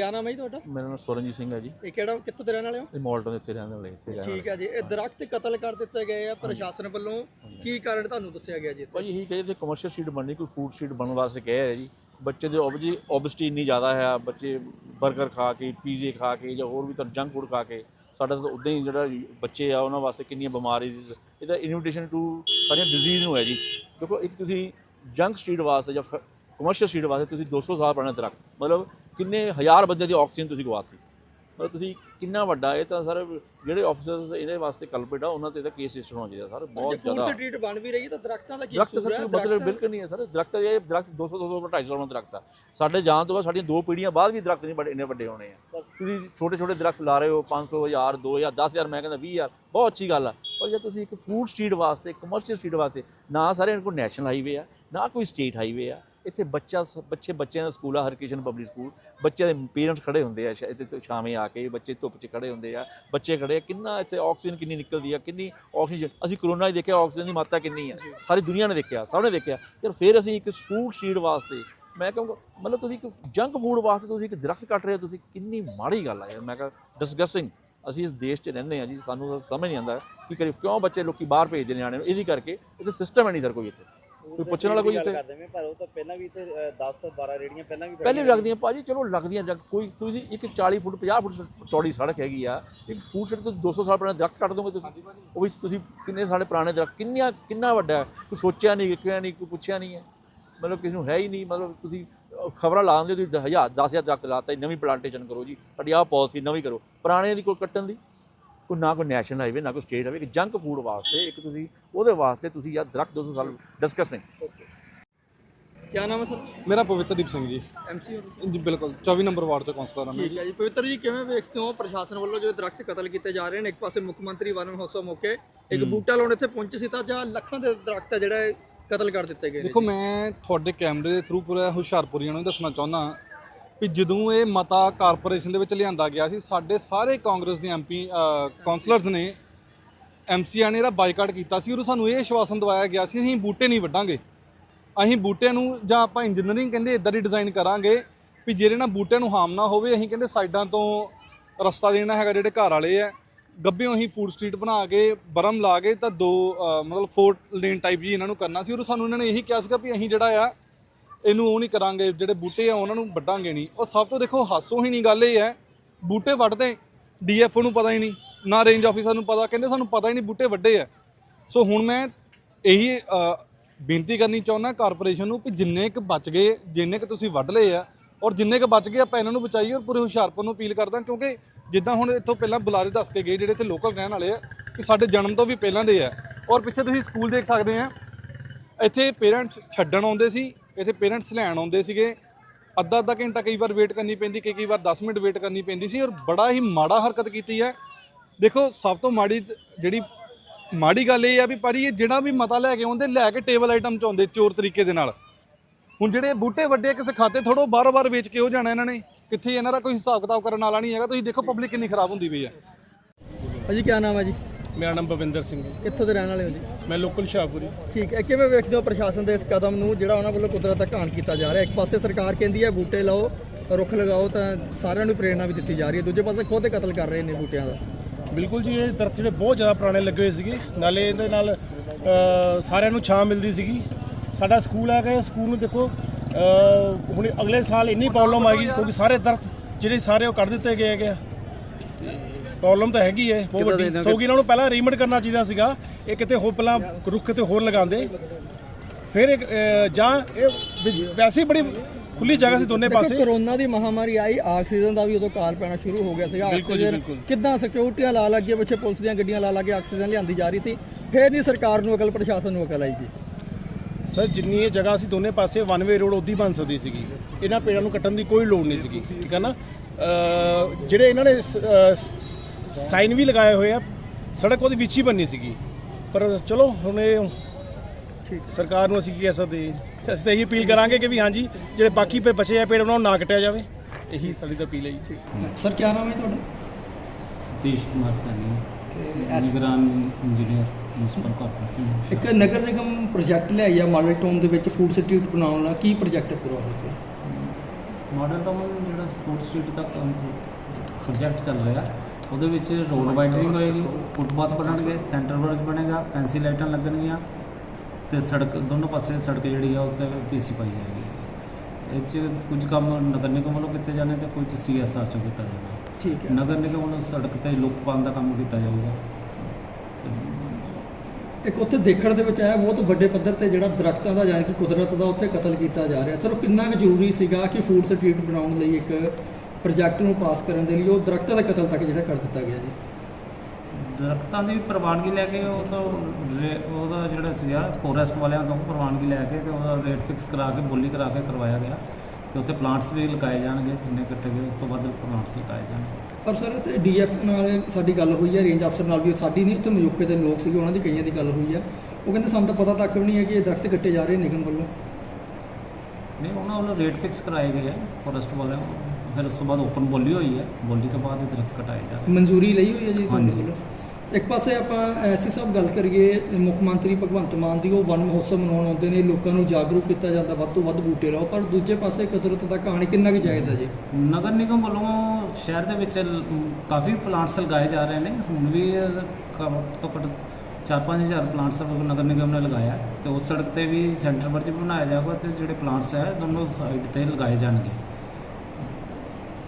ਕੀ ਨਾਮ ਹੈ ਜੀ ਤੁਹਾਡਾ? ਮੇਰਾ ਨਾਮ ਸੋਰਨਜੀਤ ਸਿੰਘ ਹੈ ਜੀ। ਇਹ ਕਿਹੜਾ ਕਿੱਥੋਂ ਦੇ ਰਹਿਣ ਵਾਲੇ ਹੋ? ਇਹ ਮਾਲਟਨ ਦੇ ਇੱਥੇ ਰਹਿਣ ਵਾਲੇ ਇੱਥੇ ਰਹਿਣ ਠੀਕ ਹੈ ਜੀ ਇਹ ਦਰਖਤ ਕਤਲ ਕਰ ਦਿੱਤੇ ਗਏ ਆ ਪ੍ਰਸ਼ਾਸਨ ਵੱਲੋਂ। ਕੀ ਕਾਰਨ ਤੁਹਾਨੂੰ ਦੱਸਿਆ ਗਿਆ ਜੀ ਇੱਥੇ? ਭਾਜੀ ਇਹੀ ਕਹੇ ਤੇ ਕਮਰਸ਼ੀਅਲ ਸਟਰੀਟ ਬਣਨੀ ਕੋਈ ਫੂਡ ਸਟਰੀਟ ਬਣਨ ਵਾਸਤੇ ਕਹਿ ਰਿਹਾ ਜੀ। ਬੱਚੇ ਦੇ ਓਬਜੀ ਓਬਸਟੀ ਇੰਨੀ ਜ਼ਿਆਦਾ ਹੈ ਬੱਚੇ 버ਗਰ ਖਾ ਕੇ ਪੀਜ਼ੇ ਖਾ ਕੇ ਜਾਂ ਹੋਰ ਵੀ ਤਾਂ ਜੰਕ ਫੂਡ ਖਾ ਕੇ ਸਾਡਾ ਤਾਂ ਉਦਾਂ ਹੀ ਜਿਹੜਾ ਬੱਚੇ ਆ ਉਹਨਾਂ ਵਾਸਤੇ ਕਿੰਨੀਆਂ ਬਿਮਾਰੀਆਂ ਇਹਦਾ ਇਨਵੀਟੇਸ਼ਨ ਟੂ ਸਾਰੀਆਂ ਡਿਜ਼ੀਜ਼ ਨੂੰ ਹੈ ਜੀ। ਦੇਖੋ ਇੱਕ ਤੁਸੀਂ ਜੰਕ ਸਟਰੀਟ ਵਾਸਤੇ ਜਾਂ ਕਮਰਸ਼ੀਅਲ ਸਟਰੀਟ ਵਾਸਤੇ ਤੁਸੀਂ 200 ਸਾਲ ਪੁਰਾਣੇ ਦਰਖਤ ਮਤਲਬ ਕਿੰਨੇ ਹਜ਼ਾਰ ਬੰਦੇ ਦੀ ਆਕਸੀਜਨ ਤੁਸੀਂ ਗਵਾਤੀ। ਮਤਲਬ ਤੁਸੀਂ ਕਿੰਨਾ ਵੱਡਾ ਇਹ ਤਾਂ ਸਰ ਜਿਹੜੇ ਆਫੀਸਰਸ ਇਹਦੇ ਵਾਸਤੇ ਕਲਪਿਟ ਆ ਉਹਨਾਂ ਤੇ ਤਾਂ ਕੇਸ ਰਜਿਸਟਰ ਹੋਣਾ ਚਾਹੀਦਾ ਸਰ ਬਹੁਤ ਫੂਡ ਜ਼ਿਆਦਾ। ਸਟਰੀਟ ਬਣ ਵੀ ਰਹੀ ਹੈ ਤਾਂ ਦਰਖਤਾਂ ਦਾ ਕੀ ਦਰਖਤ ਸਰ ਮਤਲਬ ਬਿਲਕੁਲ ਨਹੀਂ ਹੈ ਸਰ ਦਰਖਤ ਇਹ ਦਰਖਤ 200 200 250 ਸਾਲਾਂ ਦਾ ਦਰਖਤ ਆ। ਸਾਡੇ ਜਾਣ ਤੋਂ ਬਾਅਦ ਸਾਡੀਆਂ ਦੋ ਪੀੜ੍ਹੀਆਂ ਬਾਅਦ ਵੀ ਦਰਖਤ ਨਹੀਂ ਬੜੇ ਇੰਨੇ ਵੱਡੇ ਹੋਣੇ ਆ। ਤੁਸੀਂ ਛੋਟੇ ਛੋਟੇ ਦਰਖਤ ਲਾ ਰਹੇ ਹੋ 500 1000 2000 10000 ਮੈਂ ਕਹਿੰਦਾ 20000 ਬਹੁਤ ਅੱਛੀ ਗੱਲ ਆ। ਪਰ ਜੇ ਤੁਸੀਂ ਇੱਕ ਫੂਡ ਸਟਰੀਟ ਵਾਸਤੇ ਕਮਰਸ਼ੀਅਲ ਸਟਰੀਟ ਵਾਸਤੇ ਨਾ ਸਾਰੇ ਕੋਲ ਨੈਸ਼ਨਲ ਹਾਈਵੇ ਆ ਨਾ ਕੋਈ ਸਟੇਟ ਹਾਈਵੇ ਆ ਇੱਥੇ ਬੱਚਾ ਬੱਚੇ ਬੱਚਿਆਂ ਦਾ ਸਕੂਲ ਆ ਹਰਕ੍ਰਿਸ਼ਨ ਪਬਲਿਕ ਸਕੂਲ ਬੱਚਿਆਂ ਦੇ ਪੇਰੈਂਟਸ ਖੜੇ ਹੁੰਦੇ ਆ ਇੱਥੇ ਸ਼ਾਮੇ ਆ ਕੇ ਬੱਚੇ ਧੁੱਪ 'ਚ ਖੜੇ ਹੁੰਦੇ ਆ ਬੱਚੇ ਖੜੇ ਆ। ਕਿੰਨਾ ਇੱਥੇ ਆਕਸੀਜਨ ਕਿੰਨੀ ਨਿਕਲਦੀ ਆ ਕਿੰਨੀ ਆਕਸੀਜਨ ਅਸੀਂ ਕਰੋਨਾ 'ਚ ਦੇਖਿਆ ਆਕਸੀਜਨ ਦੀ ਮਾਤਰਾ ਕਿੰਨੀ ਆ। ਸਾਰੀ ਦੁਨੀਆ ਨੇ ਦੇਖਿਆ ਸਭ ਨੇ ਦੇਖਿਆ ਯਾਰ ਫਿਰ ਅਸੀਂ ਇੱਕ ਫੂਡ ਸਟਰੀਟ ਵਾਸਤੇ ਮੈਂ ਕਹੂੰਗਾ ਮਤਲਬ ਤੁਸੀਂ ਇੱਕ ਜੰਕ ਫੂਡ ਵਾਸਤੇ ਤੁਸੀਂ ਇੱਕ ਦਰਖਤ ਕੱਟ ਰਹੇ ਹੋ ਤੁਸੀਂ ਕਿੰਨੀ ਮਾੜੀ ਗੱਲ ਆ ਯਾਰ। ਮੈਂ ਕਹਾਂ ਡਿਸਗਸਟਿੰਗ ਅਸੀਂ ਇਸ ਦੇਸ਼ 'ਚ ਰਹਿੰਦੇ ਆ ਜੀ ਸਾਨੂੰ ਸਮਝ ਨਹੀਂ ਆਉਂਦਾ ਕੀ ਕਿਉਂ ਬੱਚੇ ਲੋਕੀ ਬਾਹਰ ਭੇਜਦੇ ਨਿਆਣੇ ਨੂੰ। ਇਹਦੀ ਕਰਕੇ ਇੱਥੇ ਸਿਸਟਮ ਹੈ ਨਹੀਂ ਸਰ ਕੋਈ ਇੱਥੇ। ਕੋਈ ਪੁੱਛਣ ਵਾਲਾ ਕੋਈ ਇੱਥੇ? ਕਰਦੇ ਮੈਂ ਪਰ ਉਹ ਤਾਂ ਪਹਿਲਾਂ ਵੀ ਇੱਥੇ 10 ਤੋਂ 12 ਰੇੜੀਆਂ ਪਹਿਲਾਂ ਵੀ ਪਹਿਲੇ ਵੀ ਲੱਗਦੀਆਂ ਭਾਜੀ ਚਲੋ ਲੱਗਦੀਆਂ ਜਗ ਕੋਈ ਤੁਸੀਂ ਇੱਕ 40 ਫੁੱਟ 50 ਫੁੱਟ ਚੌੜੀ ਸੜਕ ਹੈਗੀ ਆ ਇੱਕ ਫੂਡ ਸਟਰੀਟ ਤੋਂ 200 ਸਾਲ ਪੁਰਾਣਾ ਦਰਖਤ ਕੱਟ ਦੋਗੇ ਤੁਸੀਂ? ਉਹ ਵੀ ਤੁਸੀਂ ਕਿੰਨੇ ਸਾਡੇ ਪੁਰਾਣੇ ਦਰਖਤ ਕਿੰਨੀਆਂ ਕਿੰਨਾ ਵੱਡਾ ਕੋਈ ਸੋਚਿਆ ਨਹੀਂ ਵੇਖਿਆ ਨਹੀਂ ਕੋਈ ਪੁੱਛਿਆ ਨਹੀਂ ਹੈ? ਮਤਲਬ ਕਿਸੇ ਨੂੰ ਹੈ ਹੀ ਨਹੀਂ ਮਤਲਬ ਤੁਸੀਂ ਖਬਰਾਂ ਲਾਉਂਦੇ ਤੁਸੀਂ ਦਸ ਹਜ਼ਾਰ 10000 ਦਰਖਤ ਲਾਤਾ ਨਵੀਂ ਪਲਾਂਟੇਸ਼ਨ ਕਰੋ ਜੀ ਸਾਡੀ ਆਹ ਪਾਲਿਸੀ ਨਵੀਂ ਕਰੋ। ਪੁਰਾਣੇ ਦੀ ਕੋਈ ਕੱਟਣ ਦੀ? ਕੋਈ ਨਾ ਕੋਈ ਨੈਸ਼ਨਲ ਹਾਈਵੇ ਨਾ ਕੋਈ ਸਟੇਟ ਹਾਈਵੇ ਇੱਕ ਜੰਕ ਫੂਡ ਵਾਸਤੇ ਇੱਕ ਤੁਸੀਂ ਉਹਦੇ ਵਾਸਤੇ ਤੁਸੀਂ ਯਾਰ ਦਰਖਤ 200 ਸਾਲ ਡਿਸਕਸਿੰਗ ਕੀ ਨਾਮ ਹੈ ਸਰ? ਮੇਰਾ ਪਵਿੱਤਰਦੀਪ ਸਿੰਘ ਜੀ। ਐਮਸੀ ਹੋ ਤੁਸੀਂ? ਜੀ ਬਿਲਕੁਲ 24 ਨੰਬਰ ਵਾਰਡ ਤੋਂ ਕਾਉਂਸਲਰ ਹਾਂ ਮੈਂ ਠੀਕ ਹੈ ਜੀ ਪਵਿੱਤਰ ਜੀ ਕਿਵੇਂ ਵੇਖਦੇ ਹੋ ਪ੍ਰਸ਼ਾਸਨ ਵੱਲੋਂ ਜੋ ਦਰਖਤ ਕਤਲ ਕੀਤੇ ਜਾ ਰਹੇ ਨੇ? ਇੱਕ ਪਾਸੇ ਮੁੱਖ ਮੰਤਰੀ ਵਨ ਮਹੋਤਸਵ ਮੌਕੇ ਇੱਕ ਬੂਟਾ ਲਾਉਣ ਇੱਥੇ ਪਹੁੰਚੇ ਸੀ ਤਾਂ ਜਾਂ ਲੱਖਾਂ ਦੇ ਦਰਖਤ ਆ ਜਿਹੜਾ ਕਤਲ ਕਰ ਦਿੱਤੇ ਗਏ ਨੇ ਦੇਖੋ ਮੈਂ ਤੁਹਾਡੇ ਕੈਮਰੇ ਦੇ ਥਰੂ ਪੂਰਾ ਹੁਸ਼ਿਆਰਪੁਰੀਆਂ ਨੂੰ ਦੱਸਣਾ ਚਾਹੁੰਦਾ ਵੀ ਜਦੋਂ ਇਹ ਮਤਾ ਕਾਰਪੋਰੇਸ਼ਨ ਦੇ ਵਿੱਚ ਲਿਆਂਦਾ ਗਿਆ ਸੀ, ਸਾਡੇ ਸਾਰੇ ਕਾਂਗਰਸ ਦੇ ਐਮਪੀ ਕਾਉਂਸਲਰਸ ਨੇ ਐਮਸੀਆਂ ਨੇ ਇਹਦਾ ਬਾਈਕਾਟ ਕੀਤਾ ਸੀ। ਔਰ ਸਾਨੂੰ ਇਹ ਆਸ਼ਵਾਸਨ ਦਵਾਇਆ ਗਿਆ ਸੀ, ਅਸੀਂ ਬੂਟੇ ਨਹੀਂ ਵੱਢਾਂਗੇ। ਅਸੀਂ ਬੂਟਿਆਂ ਨੂੰ ਜਾਂ ਆਪਾਂ ਇੰਜੀਨੀਅਰਿੰਗ ਕਹਿੰਦੇ ਇਦਾਂ ਦੀ ਡਿਜ਼ਾਈਨ ਕਰਾਂਗੇ ਵੀ ਜਿਹੜੇ ਨਾਲ ਬੂਟਿਆਂ ਨੂੰ ਹਾਮ ਨਾ ਹੋਵੇ, ਅਸੀਂ ਕਹਿੰਦੇ ਸਾਈਡਾਂ ਤੋਂ ਰਸਤਾ ਦੇਣਾ ਹੈਗਾ ਜਿਹੜੇ ਘਰ ਵਾਲੇ ਆ ਗੱਬਿਓਂ ਹੀ ਫੂਡ ਸਟਰੀਟ ਬਣਾ ਕੇ, ਬਰਮ ਲਾ ਕੇ ਤਾਂ ਦੋ ਮਤਲਬ ਫੋਰਟ ਲੇਨ ਟਾਈਪ ਜੀ ਇਹਨਾਂ ਨੂੰ ਕਰਨਾ ਸੀ। ਔਰ ਸਾਨੂੰ ਇਹਨਾਂ ਨੇ ਇਹੀ ਕਿਹਾ ਸੀਗਾ ਵੀ ਅਸੀਂ ਜਿਹੜਾ ਆ ਇਹਨੂੰ ਉਹ ਨਹੀਂ ਕਰਾਂਗੇ, ਜਿਹੜੇ ਬੂਟੇ ਆ ਉਹਨਾਂ ਨੂੰ ਵੱਢਾਂਗੇ ਨਹੀਂ। ਉਹ ਸਭ ਤੋਂ ਦੇਖੋ, ਹਾਸੋ ਹੀ ਨਹੀਂ ਗੱਲ ਇਹ ਹੈ, ਬੂਟੇ ਵੱਢਦੇ, ਡੀਐਫਓ ਨੂੰ ਪਤਾ ਹੀ ਨਹੀਂ, ਨਾ ਰੇਂਜ ਆਫੀਸਰ ਨੂੰ ਪਤਾ, ਕਹਿੰਦੇ ਸਾਨੂੰ ਪਤਾ ਹੀ ਨਹੀਂ ਬੂਟੇ ਵੱਡੇ ਆ। ਸੋ ਹੁਣ ਮੈਂ ਇਹੀ ਬੇਨਤੀ ਕਰਨੀ ਚਾਹੁੰਦਾ ਕਾਰਪੋਰੇਸ਼ਨ ਨੂੰ ਕਿ ਜਿੰਨੇ ਕ ਬਚ ਗਏ, ਜਿੰਨੇ ਕ ਤੁਸੀਂ ਵੱਢ ਲਏ ਆ, ਔਰ ਜਿੰਨੇ ਕ ਬਚ ਗਏ, ਆਪਾਂ ਇਹਨਾਂ ਨੂੰ ਬਚਾਈਏ ਔਰ ਪੂਰੇ ਹੁਸ਼ਿਆਰਪੁਰ ਨੂੰ ਅਪੀਲ ਕਰਦਾ, ਕਿਉਂਕਿ ਜਿੱਦਾਂ ਹੁਣ ਇੱਥੋਂ ਪਹਿਲਾਂ ਬੁਲਾਰੇ ਦੱਸ ਕੇ ਗਏ, ਜਿਹੜੇ ਇੱਥੇ ਲੋਕਲ ਰਹਿਣ ਵਾਲੇ ਆ, ਕਿ ਸਾਡੇ ਜਨਮ ਤੋਂ ਵੀ ਪਹਿਲਾਂ ਦੇ ਆ। ਔਰ ਪਿੱਛੇ ਤੁਸੀਂ ਸਕੂਲ ਦੇਖ ਸਕਦੇ ਆ, ਇੱਥੇ ਪੇਰੈਂਟਸ ਛੱਡਣ ਆਉਂਦੇ ਸੀ ਇੱਥੇ ਪੇਰੈਂਟਸ ਲੈਣ ਆਉਂਦੇ ਸੀਗੇ। ਅੱਧਾ ਅੱਧਾ ਘੰਟਾ ਕਈ ਵਾਰ ਵੇਟ ਕਰਨੀ ਪੈਂਦੀ, ਕਈ ਕਈ ਵਾਰ 10 ਮਿੰਟ ਵੇਟ ਕਰਨੀ ਪੈਂਦੀ ਸੀ ਔਰ ਬੜਾ ਹੀ ਮਾੜਾ ਹਰਕਤ ਕੀਤੀ ਹੈ। ਦੇਖੋ, ਸਭ ਤੋਂ ਮਾੜੀ ਜਿਹੜੀ ਮਾੜੀ ਗੱਲ ਇਹ ਆ ਵੀ ਭਾਜੀ ਇਹ ਜਿਹੜਾ ਵੀ ਮਤਾ ਲੈ ਕੇ ਆਉਂਦੇ, ਲੈ ਕੇ ਟੇਬਲ ਆਈਟਮ ਚ ਆਉਂਦੇ ਚੋਰ ਤਰੀਕੇ ਦੇ ਨਾਲ। ਹੁਣ ਜਿਹੜੇ ਬੂਟੇ ਵੱਡੇ ਕਿਸੇ ਖਾਤੇ ਥੋੜੋ ਬਾਰ-ਬਾਰ ਵੇਚ ਕੇ ਹੋ ਜਾਣਾ ਇਹਨਾਂ ਨੇ। ਕਿੱਥੇ ਇਹਨਾਂ ਦਾ ਕੋਈ ਹਿਸਾਬ ਕਿਤਾਬ ਕਰਨ ਵਾਲਾ ਨਹੀਂ ਹੈਗਾ। ਤੁਸੀਂ ਦੇਖੋ ਪਬਲਿਕ ਕਿੰਨੀ ਖਰਾਬ ਹੁੰਦੀ ਪਈ ਹੈ। ਭਾਜੀ ਕੀ ਨਾਮ ਹੈ ਜੀ? ਮੇਰਾ ਨਾਮ ਭਵਿੰਦਰ ਸਿੰਘ ਹੈ। ਕਿੱਥੋਂ ਦੇ ਰਹਿਣ ਵਾਲੇ ਹੋ ਜੀ? ਮੈਂ ਲੋਕਲ ਸ਼ਾਹਪੁਰੀ। ਠੀਕ ਹੈ ਕਿਵੇਂ ਵੇਖਦੇ ਹੋ ਪ੍ਰਸ਼ਾਸਨ ਦੇ ਇਸ ਕਦਮ ਨੂੰ ਜਿਹੜਾ ਉਹਨਾਂ ਵੱਲੋਂ ਕੁਦਰਤ ਦਾ ਘਾਣ ਕੀਤਾ ਜਾ ਰਿਹਾ? ਇੱਕ ਪਾਸੇ ਸਰਕਾਰ ਕਹਿੰਦੀ ਹੈ ਬੂਟੇ ਲਾਓ ਰੁੱਖ ਲਗਾਓ ਤਾਂ ਸਾਰਿਆਂ ਨੂੰ ਪ੍ਰੇਰਣਾ ਵੀ ਦਿੱਤੀ ਜਾ ਰਹੀ ਹੈ। ਦੂਜੇ ਪਾਸੇ ਖੁਦ ਕਤਲ ਕਰ ਰਹੇ ਨੇ ਬੂਟਿਆਂ ਦਾ। ਬਿਲਕੁਲ ਜੀ ਇਹ ਦਰਖਤ ਜਿਹੜੇ ਬਹੁਤ ਜ਼ਿਆਦਾ ਪੁਰਾਣੇ ਲੱਗੇ ਹੋਏ ਸੀਗੇ। ਨਾਲੇ ਇਹਦੇ ਨਾਲ ਸਾਰਿਆਂ ਨੂੰ ਛਾਂ ਮਿਲਦੀ ਸੀਗੀ। ਸਾਡਾ ਸਕੂਲ ਹੈਗਾ ਸਕੂਲ ਨੂੰ ਦੇਖੋ ਹੁਣ ਅਗਲੇ ਸਾਲ ਇੰਨੀ ਪ੍ਰੋਬਲਮ ਆਏਗੀ ਕਿਉਂਕਿ ਸਾਰੇ ਦਰਖਤ ਜਿਹੜੇ ਸਾਰੇ ਉਹ ਕੱਢ ਦਿੱਤੇ ਗਏ ਹੈਗੇ ਆ। ਪ੍ਰੋਬਲਮ ਤਾਂ ਹੈਗੀ ਹੈ ਬਹੁਤ ਵੱਡੀ। ਸੋ ਕਿ ਇਹਨਾਂ ਨੂੰ ਪਹਿਲਾਂ ਰੀਮਿਟ ਕਰਨਾ ਚਾਹੀਦਾ ਸੀਗਾ ਇਹ ਕਿਤੇ ਹੋਰ ਪਹਿਲਾਂ ਰੁੱਖ ਕਿਤੇ ਹੋਰ ਲਗਾਉਂਦੇ। ਫਿਰ ਇੱਕ, ਜਾਂ ਇਹ ਵੈਸੇ ਬੜੀ ਖੁੱਲੀ ਜਗ੍ਹਾ ਸੀ ਦੋਨੇ ਪਾਸੇ। ਕਰੋਨਾ ਦੀ ਮਹਾਮਾਰੀ ਆਈ ਆਕਸੀਜਨ ਦਾ ਵੀ ਉਦੋਂ ਕਾਲ ਪੈਣਾ ਸ਼ੁਰੂ ਹੋ ਗਿਆ ਸੀਗਾ। ਆਕਸੀਜਨ। ਕਿੱਦਾਂ ਸਿਕਿਉਰਟੀਆਂ ਲਾ ਲੱਗੇ ਪਿੱਛੇ ਪੁਲਿਸ ਦੀਆਂ ਗੱਡੀਆਂ ਲਾ ਲਾ ਕੇ ਆਕਸੀਜਨ ਲਿਆਂਦੀ ਜਾ ਰਹੀ ਸੀ। ਫੇਰ ਨਹੀਂ ਸਰਕਾਰ ਨੂੰ ਅਕਲ ਪ੍ਰਸ਼ਾਸਨ ਨੂੰ ਅਕਲ ਆਈ ਜੀ। ਸਰ ਜਿੰਨੀ ਇਹ ਜਗ੍ਹਾ ਸੀ ਦੋਨੇ ਪਾਸੇ ਵਨ ਵੇ ਰੋਡ ਉਦੀ ਬਣ ਸਕਦੀ ਸੀਗੀ। ਇਹਨਾਂ ਪੇੜਾਂ ਨੂੰ ਕੱਟਣ ਦੀ ਕੋਈ ਲੋੜ ਨਹੀਂ ਸੀਗੀ ਠੀਕ ਹੈ ਨਾ? ਅਹ ਜਿਹੜੇ ਇਹਨਾਂ ਨੇ ਸਾਈਨ ਵੀ ਲਗਾਏ ਹੋਏ ਆ। ਸੜਕ ਉਹਦੇ ਵਿੱਚ ਹੀ ਬਣਨੀ ਸੀਗੀ। ਪਰ ਚਲੋ ਹੁਣ ਇਹ ਠੀਕ ਸਰਕਾਰ ਨੂੰ ਅਸੀਂ ਕੀ ਕਹਿ ਸਕਦੇ? ਹਾਂ। ਅਸੀਂ ਤਾਂ ਇਹੀ ਅਪੀਲ ਕਰਾਂਗੇ ਕਿ ਵੀ ਹਾਂਜੀ ਜਿਹੜੇ ਬਾਕੀ ਪੇ ਬਚੇ ਆ ਪੇੜ ਉਹਨਾਂ ਨੂੰ ਨਾ ਕੱਟਿਆ ਜਾਵੇ। ਇਹੀ ਸਾਡੀ ਤਾਂ ਅਪੀਲ ਹੈ ਜੀ। ਸਰ ਕੀ ਨਾਮ ਹੈ ਤੁਹਾਡਾ? ਸਤੀਸ਼ ਕੁਮਾਰ ਸੈਣੀ ਨਿਗਰਾਨ ਇੰਜੀਨੀਅਰ ਮਿਊਨਿਸਪਲ ਕਾਰਪੋਰੇਸ਼ਨ। ਇੱਕ ਨਗਰ ਨਿਗਮ ਪ੍ਰੋਜੈਕਟ ਲਿਆਇਆ ਮਾਡਲ ਟਾਊਨ ਦੇ ਵਿੱਚ ਫੂਡ ਸਟਰੀਟ ਬਣਾਉਣ ਦਾ। ਕੀ ਪ੍ਰੋਜੈਕਟ ਪੂਰਾ ਹੋ ਰਿਹਾ ਮਾਡਲ ਟਾਊਨ ਜਿਹੜਾ ਫੂਡ ਸਟਰੀਟ ਦਾ ਪ੍ਰੋਜੈਕਟ ਚੱਲ ਰਿਹਾ। ਉਹਦੇ ਵਿੱਚ ਰੋਡ ਵਾਈਡਨਿੰਗ ਹੋਏਗੀ ਫੁੱਟਪਾਥ ਬਣਨਗੇ ਸੈਂਟਰ ਵਰਜ ਬਣੇਗਾ ਫੈਂਸੀ ਲਾਈਟਾਂ ਲੱਗਣਗੀਆਂ ਤੇ ਸੜਕ ਦੋਨੋਂ ਪਾਸੇ ਸੜਕ ਜਿਹੜੀ ਆ ਉੱਤੇ ਪੀਸੀ ਪਾਈ ਜਾਏਗੀ। ਇਹ 'ਚ ਕੁਝ ਕੰਮ ਨਗਰ ਨਿਗਮ ਵੱਲੋਂ ਕੀਤੇ ਜਾਣੇ ਤੇ ਕੁਝ ਸੀਐਸਆਰ ਚੋਂ ਕੀਤਾ ਜਾਣਾ। ਠੀਕ ਹੈ। ਨਗਰ ਨਿਗਮ ਵੱਲੋਂ ਸੜਕ ਤੇ ਲੁੱਕ ਪਾਉਣ ਦਾ ਕੰਮ ਕੀਤਾ ਜਾਊਗਾ। ਇੱਕ ਉੱਥੇ ਦੇਖਣ ਦੇ ਵਿੱਚ ਆਇਆ ਬਹੁਤ ਵੱਡੇ ਪੱਧਰ ਤੇ ਜਿਹੜਾ ਦਰਖਤਾਂ ਦਾ ਯਾਨੀ ਕਿ ਕੁਦਰਤ ਦਾ ਉੱਥੇ ਕਤਲ ਕੀਤਾ ਜਾ ਰਿਹਾ। ਸਰ ਉਹ ਕਿੰਨਾ ਕੁ ਜ਼ਰੂਰੀ ਸੀਗਾ ਕਿ ਫੂਡ ਸਟਰੀਟ ਬਣਾਉਣ ਲਈ ਇੱਕ ਪ੍ਰੋਜੈਕਟ ਨੂੰ ਪਾਸ ਕਰਨ ਦੇ ਲਈ ਉਹ ਦਰਖਤਾਂ ਦਾ ਕਤਲ ਤੱਕ ਜਿਹੜਾ ਕਰ ਦਿੱਤਾ ਗਿਆ ਜੀ। ਦਰਖਤਾਂ ਦੀ ਵੀ ਪ੍ਰਵਾਨਗੀ ਲੈ ਕੇ ਉਹ ਤੋਂ ਰੇ- ਉਹਦਾ ਜਿਹੜਾ ਸੀਗਾ ਫੋਰੈਸਟ ਵਾਲਿਆਂ ਤੋਂ ਪ੍ਰਵਾਨਗੀ ਲੈ ਕੇ ਤੇ ਉਹਦਾ ਰੇਟ ਫਿਕਸ ਕਰਾ ਕੇ ਬੋਲੀ ਕਰਾ ਕੇ ਕਰਵਾਇਆ ਗਿਆ ਤੇ ਉੱਥੇ ਪਲਾਂਟਸ ਵੀ ਲਗਾਏ ਜਾਣਗੇ ਜਿੰਨੇ ਕੱਟੇ ਗਏ ਉਸ ਤੋਂ ਬਾਅਦ ਪਲਾਂਟਸ ਲਗਾਏ ਜਾਣਗੇ। ਪਰ ਸਰ ਤੇ ਡੀਐਫ ਨਾਲ ਸਾਡੀ ਗੱਲ ਹੋਈ ਹੈ ਰੇਂਜ ਅਫਸਰ ਨਾਲ ਵੀ ਸਾਡੀ ਨਹੀਂ ਉੱਥੇ ਮਜੂਕੇ ਦੇ ਲੋਕ ਸੀਗੇ ਉਹਨਾਂ ਦੀ ਕਈਆਂ ਦੀ ਗੱਲ ਹੋਈ ਹੈ। ਉਹ ਕਹਿੰਦੇ ਸਾਨੂੰ ਤਾਂ ਪਤਾ ਤੱਕ ਵੀ ਨਹੀਂ ਹੈ ਕਿ ਇਹ ਦਰਖਤ ਕੱਟੇ ਜਾ ਰਹੇ ਨਿਗਮ ਵੱਲੋਂ। ਨਹੀਂ ਉਹਨਾਂ ਵੱਲੋਂ ਰੇਟ ਫਿਕਸ ਕਰਾਏ ਗਏ ਆ ਫੋਰੈਸਟ ਵਾਲਿਆਂ ਵੱਲੋਂ। ਫਿਰ ਉਸ ਤੋਂ ਬਾਅਦ ਓਪਨ ਬੋਲੀ ਹੋਈ ਹੈ। ਬੋਲੀ ਤੋਂ ਬਾਅਦ ਇਹ ਦਰਖਤ ਕਟਾਏ ਜਾ ਰਹੇ ਮਨਜ਼ੂਰੀ ਲਈ ਹੋਈ ਹੈ ਜੀ ਤੁਹਾਡੇ ਹਾਂਜੀ। ਇੱਕ ਪਾਸੇ ਆਪਾਂ ਐਸੀ ਸਭ ਗੱਲ ਕਰੀਏ ਮੁੱਖ ਮੰਤਰੀ ਭਗਵੰਤ ਮਾਨ ਦੀ ਉਹ ਵਨ ਮਹੋਤਸਵ ਮਨਾਉਣ ਆਉਂਦੇ ਨੇ ਲੋਕਾਂ ਨੂੰ ਜਾਗਰੂਕ ਕੀਤਾ ਜਾਂਦਾ ਵੱਧ ਤੋਂ ਵੱਧ ਬੂਟੇ ਲਾਓ ਪਰ ਦੂਜੇ ਪਾਸੇ ਕੁਦਰਤ ਦਾ ਕਹਾਣੀ ਕਿੰਨਾ ਕੁ ਜਾਇਜ਼ ਹੈ ਜੀ? ਨਗਰ ਨਿਗਮ ਵੱਲੋਂ ਸ਼ਹਿਰ ਦੇ ਵਿੱਚ ਲ- ਕਾਫੀ ਪਲਾਂਟਸ ਲਗਾਏ ਜਾ ਰਹੇ ਨੇ। ਹੁਣ ਵੀ ਘੱਟ ਤੋਂ ਘੱਟ 4-5000 ਪਲਾਂਟਸ ਨਗਰ ਨਿਗਮ ਨੇ ਲਗਾਇਆ ਹੈ। ਤੇ ਉਸ ਸੜਕ ਤੇ ਵੀ ਸੈਂਟਰ ਵਰਜ ਬਣਾਇਆ ਜਾਊਗਾ ਤੇ ਜਿਹੜੇ ਪਲਾਂਟਸ ਹੈ ਦੋਨੋਂ ਸਾਈਡ ਤੇ ਲਗਾਏ ਜਾਣਗੇ।